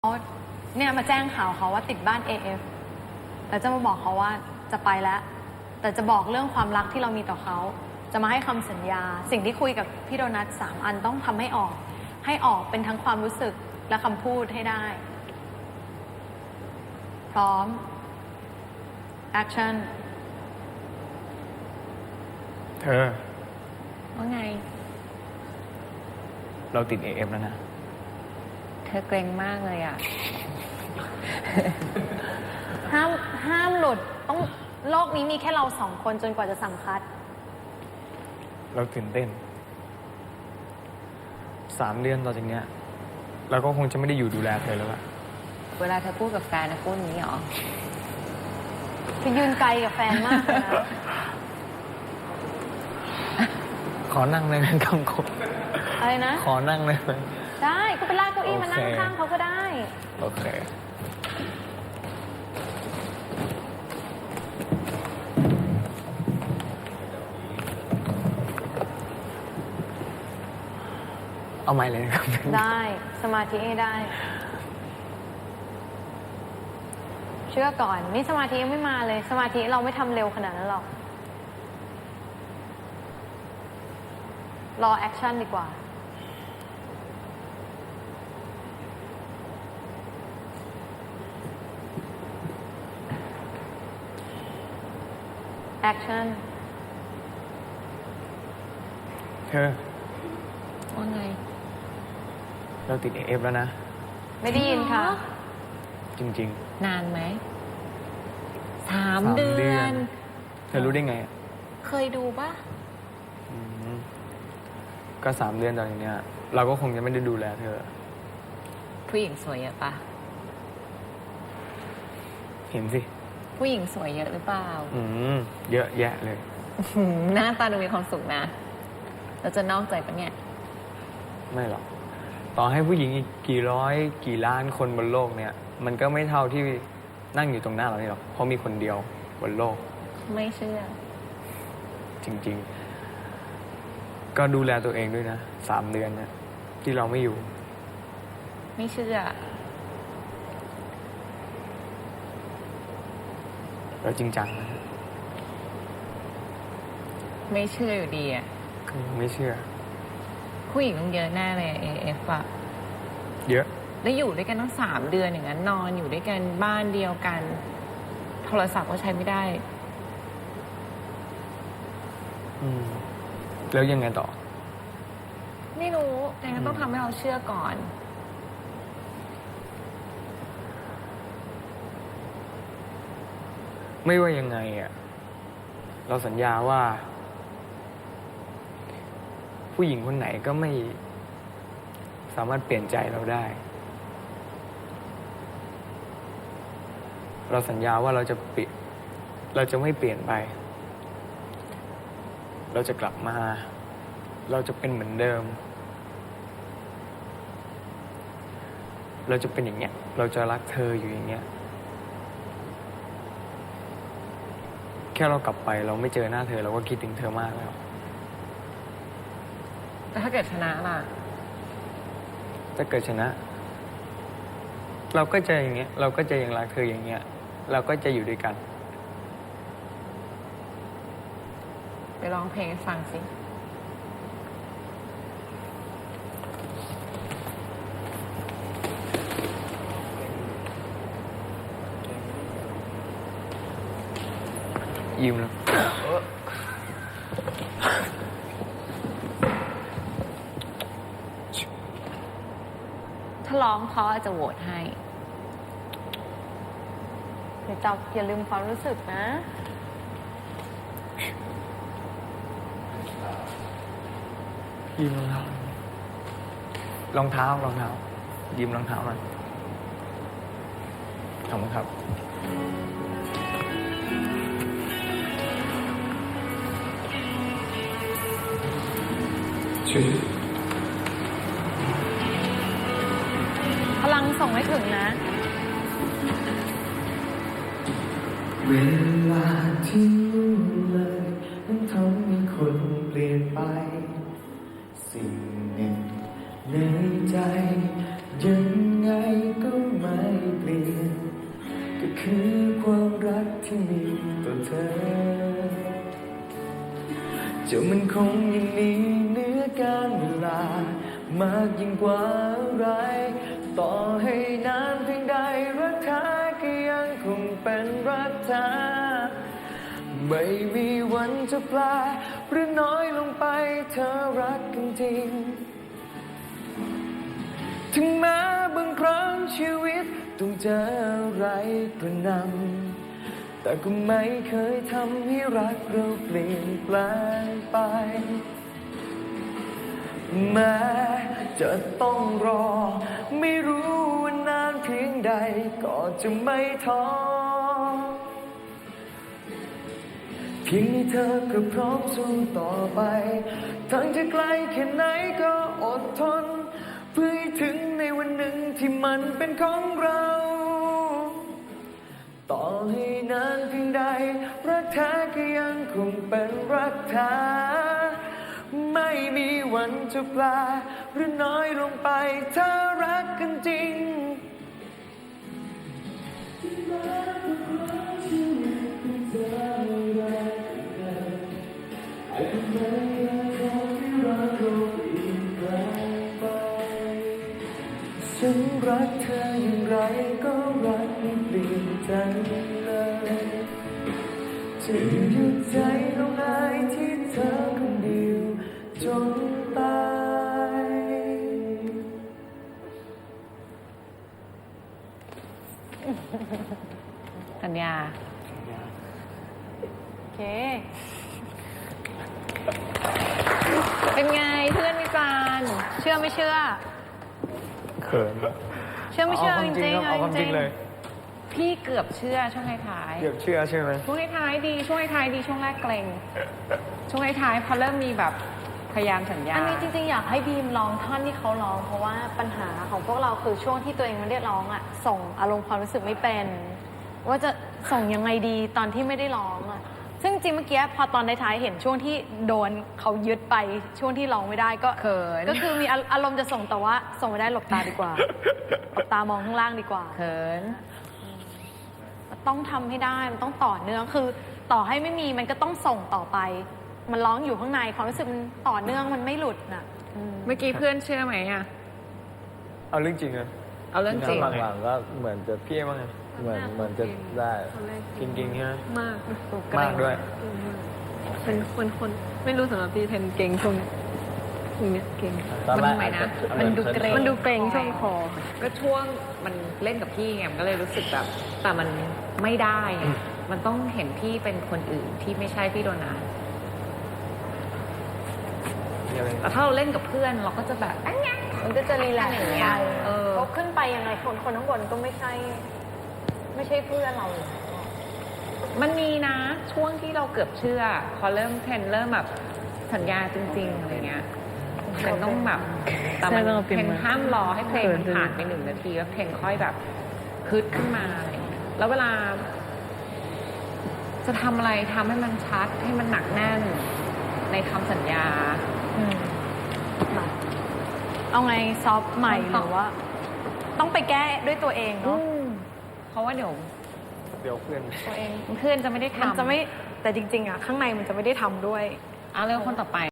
เขาเนี่ยมาแจ้งข่าวเขาว่าติดบ้าน AF แล้วจะมาบอกเขาว่าจะไปแล้ว แต่จะบอกเรื่องความรักที่เรามีต่อเขา จะมาให้คำสัญญา สิ่งที่คุยกับพี่โดนัทสามอันต้องทำให้ออก ให้ออกเป็นทั้งความรู้สึกและคำพูดให้ได้ พร้อม action เธอ ว่าไง เราติด AF แล้วนะ เธอเกรงมากเลยอะ ห้ามห้ามหลุดต้องโลกนี้มีแค่เราสองคนจนกว่าจะสัมคัดเราตื่นเต้น สามเดือนต่อจากเนี้ย เราก็คงจะไม่ได้อยู่ดูแลเธอแล้วอะเวลาเธอพูดกับแฟนนะพูดอย่างนี้เหรอคือยืนไกลกับแฟนมากเลยนะขอนั่งเลยนะคำคมอะไรนะ ขอนั่งเลยไหม ได้ก็ไปลากเก้าอี้มานั่งโอเคข้างเขาก็ได้ โอเค เอาใหม่เลยนะครับ ได้สมาธิให้ได้ เชื่อก่อน นี่สมาธิยังไม่มาเลย สมาธิเราไม่ทำเร็วขนาดนั้นหรอก รอแอคชั่นดีกว่า แอคชั่นเธอว่าไง เราติด AF แล้วนะ ไม่ได้ยินค่ะ จริง นานไหม สามสามเดืเดืออนนๆ เธอรู้ได้ไงอะเคยดูปะอืมก็สามเดือนต่อจากเนี้ย เราก็คงจะไม่ได้ดูแลเธอ ผู้หญิงสวยเยอะปะเห็นสิ ผู้หญิงสวยเยอะหรือเปล่าอืมเยอะแยะเลย หืมหน้าตาดูมีความสุขนะเราจะนอกใจปะเนี่ย ไม่หรอก ต่อให้ผู้หญิงอีกกี่ร้อยกี่ล้านคนบนโลกเนี่ย มันก็ไม่เท่าที่นั่งอยู่ตรงหน้าเรานี่หรอก เพราะมีคนเดียวบนโลกไม่เชื่อ จริง ๆ ก็ดูแลตัวเองด้วยนะสามเดือนเนี่ยที่เราไม่อยู่ ไม่เชื่อ เราจริงจังนะไม่เชื่ออยู่ดีอะก็ยังไม่เชื่อ ผู้หญิงต้องเยอะแน่เลยเอฟอะเยอะ แล้วอยู่ด้วยกันตั้งสามเดือนอย่างนั้นนอนอยู่ด้วยกันบ้านเดียวกัน โทรศัพท์ก็ใช้ไม่ได้ อืม แล้วยังไงต่อ ไม่รู้แต่ก็ต้องทำให้เราเชื่อก่อน ไม่ว่ายังไงอะเราสัญญาว่า ผู้หญิงคนไหนก็ไม่สามารถเปลี่ยนใจเราได้ เราสัญญาว่าเราจะเปลี่ยเราจะไม่เปลี่ยนไป เราจะกลับมา เราจะเป็นเหมือนเดิม เราจะเป็นอย่างเงี้ย เราจะรักเธออยู่อย่างเงี้ย ค่เรากลับไปเราไม่เจอหน้าเธอ เราก็คิดถึงเธอมากแล้วแต่ถ้าเกิดชนะล่ะ ถ้าเกิดชนะ เราก็จะอย่างเงี้ย เราก็จะยังรักเธออย่างเงี้ย เราก็จะอยู่ด้วยกัน ไปร้องเพลงให้ฟังสิ ยิ้มแล้วถ้าร้องเพราะอาจจะโหวตให้อย่าจำอย่าลืมความรู้สึกนะยิ้มรองเท้ารองเท้ารองเท้ายิ้มรองเท้าหน่อยขอบคุณครับ ชื่อ พลังส่งให้ถึงนะ เวลาที่เลยมันทำให้คนเปลี่ยนไป สิ่งหนึ่งในใจ ยังไงก็ไม่เปลี่ยน ก็คือความรักที่มีต่อเธอจะมันคงยังมีเหนื้อ การเวลามากยิ่งกว่าอะไร ต่อให้นานเพียงใดรักเธอก็ยังคงเป็นรักเธอไม่มีวันจะแปลหรือน้อยลงไปเธอรักกันจริง ถึงแม้บางครั้งชีวิตต้องเจออะไรกระหนำแต่ก็ไม่เคยทำให้รักเราเปลี่ยนแปลงไป แม้จะต้องรอ ไม่รู้ว่านานเพียงใด ก็จะไม่ท้อเพียงนี้เธอก็พร้อมสู้ต่อไป ทั้งจะไกลแค่ไหนก็อดทน เพื่อให้ถึงในวันหนึ่งที่มันเป็นของเรา ต่อให้นานเพียงใด รักแท้ก็ยังคงเป็นรักแท้ ไม่มีวันจะแปลหรือน้อยลงไปถ้ารักกันจริง ฉันรักเธออย่างไรก็รักไม่เปลี่ยนใจเลยจะหยุดใจ สัญญาโอเค เป็นไงเพื่อนวิจารณ์เชื่อไม่เชื่อ เขินเชื่อไม่เชื่อเอาจความจริริงงครับๆเอาความจริงเลย พี่เกือบเชื่อช่วงท้ายเกือบเชื่อใช่ไหมๆช่วงท้ายๆดีช่วงท้ายๆดีช่วงแรกเกรงช่วงท้ายๆพอเริ่มมีแบบพ ยายามสัญญา อันนี้จริงๆ อยากให้บีมร้องท่อนที่เขาร้อง เพราะว่าปัญหาของพวกเราคือช่วงที่ตัวเองไม่ได้ร้องอะ ส่งอารมณ์ความรู้สึกไม่เป็น ว่าจะส่งยังไงดีตอนที่ไม่ได้ร้องอะ ซึ่งจริงเมื่อกี้พอตอนท้ายๆเห็นช่วงที่โดนเขายึดไปช่วงที่ร้องไม่ได้ก็เขิน ก็คือมีอาอารมณ์จะส่งแต่ว่า ส่งไม่ได้หลบตาดีกว่าหลบตามองข้างล่างดีกว่าเขินมันต้องทำให้ได้มันต้องต่อเนื่องคือ ต่อให้ไม่มีมันก็ต้องส่งต่อไป มันร้องอยู่ข้างในความรู้สึกมันต่อเนื่องมันไม่หลุดน่ะอืม เมื่อกี้เพื่อนเชื่อไหมอะ เอาเรื่องจริงเลยเอาเรื่องจริง หลังๆก็เหมือนจะพี่เอว่าไงเหมือนเหมือนจะได้จริงๆใช่ไหมมากมากด้วย เป็นคนคนไม่รู้สำหรับพี่เทนเก่งช่วงเนี้ยช่วงเนี้ยเก่งตอนแรกมันทำไมนะอาจจะมันดูเกรง มันดูเกรงช่วงคอ ก็ช่วงมันเล่นกับพี่ไงมันก็เลยรู้สึกแบบ แต่มันไม่ได้อะมันต้องเห็นพี่เป็นคนอื่นที่ไม่ใช่พี่โดนัทมี อะไร แต่ถ้าเราเล่นกับเพื่อนเราก็จะแบบอันเนี้ยมันก็จะรีแลกซ์อย่างเงี้ยเออเขาขึ้นไปยังไงคนคนข้างบนก็ไม่ใช่ ไม่ใช่เพื่อนเราอยู่แล้วอะมันมีนะช่วงที่เราเกือบเชื่อ พอเริ่มเพนเริ่มแบบสัญญาจริง ๆ อะไรเงี้ยเพนต้องแบบแต่มันใช่ต้องเอาเพเปลี่ยนนมาห้ามรอให้เพลงมันเขินผ่านไปหนึ่งนาทีแล้วเพลงค่อยแบบฮึดขึ้นมาอะไรเงี้ยแล้วเวลา จะทำอะไรทำให้มันชัดให้มันหนักแน่น ในคำสัญญาอืมมา เอาไงซอฟต์ใหม่หรือว่า ต้องไปแก้ด้วยตัวเองเนาะเพราะว่าเดี๋ยวเดี๋ยวเพื่อนตัวเองเพื่อนจะไม่ได้มันทำจะไม่แต่จริง ๆ อะ ข้างในมันจะไม่ได้ทำด้วย เอาเรื่องคนต่อไป